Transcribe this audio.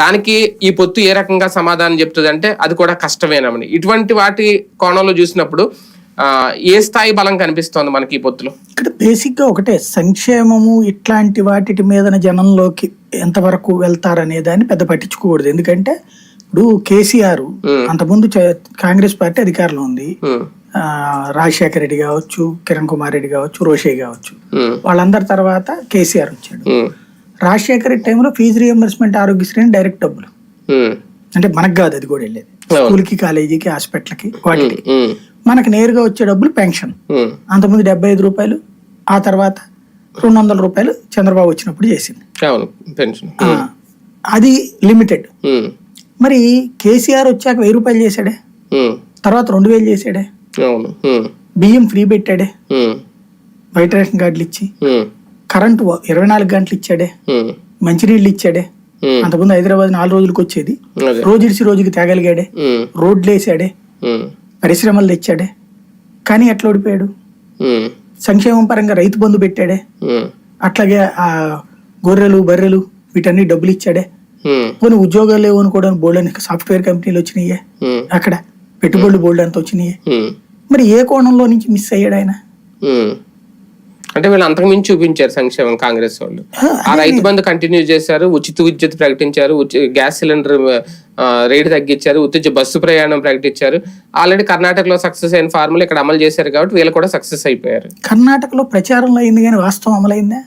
దానికి ఈ పొత్తు ఏ రకంగా సమాధానం చెప్తుంది అంటే అది కూడా కష్టమేనమని. ఇటువంటి వాటి కోణంలో చూసినప్పుడు ఏ స్థాయి బలం కనిపిస్తోంది మనకి ఈ పొత్తులో? ఇక్కడ బేసిక్గా ఒకటే సంక్షేమము ఇట్లాంటి వాటి మీద జనంలోకి ఎంతవరకు వెళ్తారనే దాన్ని పెద్ద పట్టించుకోకూడదు. ఎందుకంటే ఇప్పుడు కేసీఆర్ అంతకుముందు కాంగ్రెస్ పార్టీ అధికారంలో ఉంది. రాజశేఖర రెడ్డి కావచ్చు కిరణ్ కుమార్ రెడ్డి కావచ్చు రోషే కావచ్చు. వాళ్ళందరి తర్వాత కేసీఆర్ వచ్చాడు. రాజశేఖర రెడ్డి టైంలో ఫీజు రియంబర్స్మెంట్ ఆరోగ్యశ్రీ డైరెక్ట్ డబ్బులు. అంటే మనకు కాదు అది కూడా వెళ్ళేది. స్కూల్కి కాలేజీకి హాస్పిటల్కి వాటికి. మనకు నేరుగా వచ్చే డబ్బులు పెన్షన్. అంతకుముందు డెబ్బై ఐదు రూపాయలు ఆ తర్వాత రెండు వందల రూపాయలు చంద్రబాబు వచ్చినప్పుడు చేసింది. అది లిమిటెడ్. మరి కేసీఆర్ వచ్చాక వెయ్యి రూపాయలు చేశాడే? తర్వాత రెండు వేలు చేశాడే? బియ్యం ఫ్రీ పెట్టాడే? వైట్ రేషన్ కార్డులు ఇచ్చి? కరెంటు ఇరవై నాలుగు గంటలు ఇచ్చాడే. మంచినీళ్ళు ఇచ్చాడే. అంతకుముందు హైదరాబాద్ నాలుగు రోజులకు వచ్చేది. రోజు ఇడిచి రోజుకి తేగలిగాడే. రోడ్లు వేసాడే. పరిశ్రమలు తెచ్చాడే. కానీ ఎట్లా ఓడిపోయాడు? సంక్షేమం పరంగా రైతు బంధు పెట్టాడే. అట్లాగే ఆ గొర్రెలు బర్రెలు వీటన్ని డబ్బులు ఇచ్చాడే. పోనీ ఉద్యోగాలు లేవు అనుకోవడానికి బోల్డ్ అని సాఫ్ట్వేర్ కంపెనీలు వచ్చినాయే. అక్కడ పెట్టుబడులు బోల్డ్ అంత వచ్చినాయే. మరి ఏ కోణంలో నుంచి మిస్ అయ్యాడు ఆయన. అంటే వీళ్ళు అంతకుమించి చూపించారు సంక్షేమం కాంగ్రెస్ వాళ్ళు. ఆ, రైతు బంధు కంటిన్యూ చేశారు ఉచిత విద్యుత్ ప్రకటించారు గ్యాస్ సిలిండర్ రేటు తగ్గించారు ఉచిత బస్సు ప్రయాణం ప్రకటించారు. ఆల్రెడీ కర్ణాటకలో సక్సెస్ అయిన ఫార్ములా ఇక్కడ అమలు చేశారు కాబట్టి వీళ్ళు కూడా సక్సెస్ అయిపోయారు. కర్ణాటకలో ప్రచారంలో అయింది కానీ వాస్తవం అమలైందా?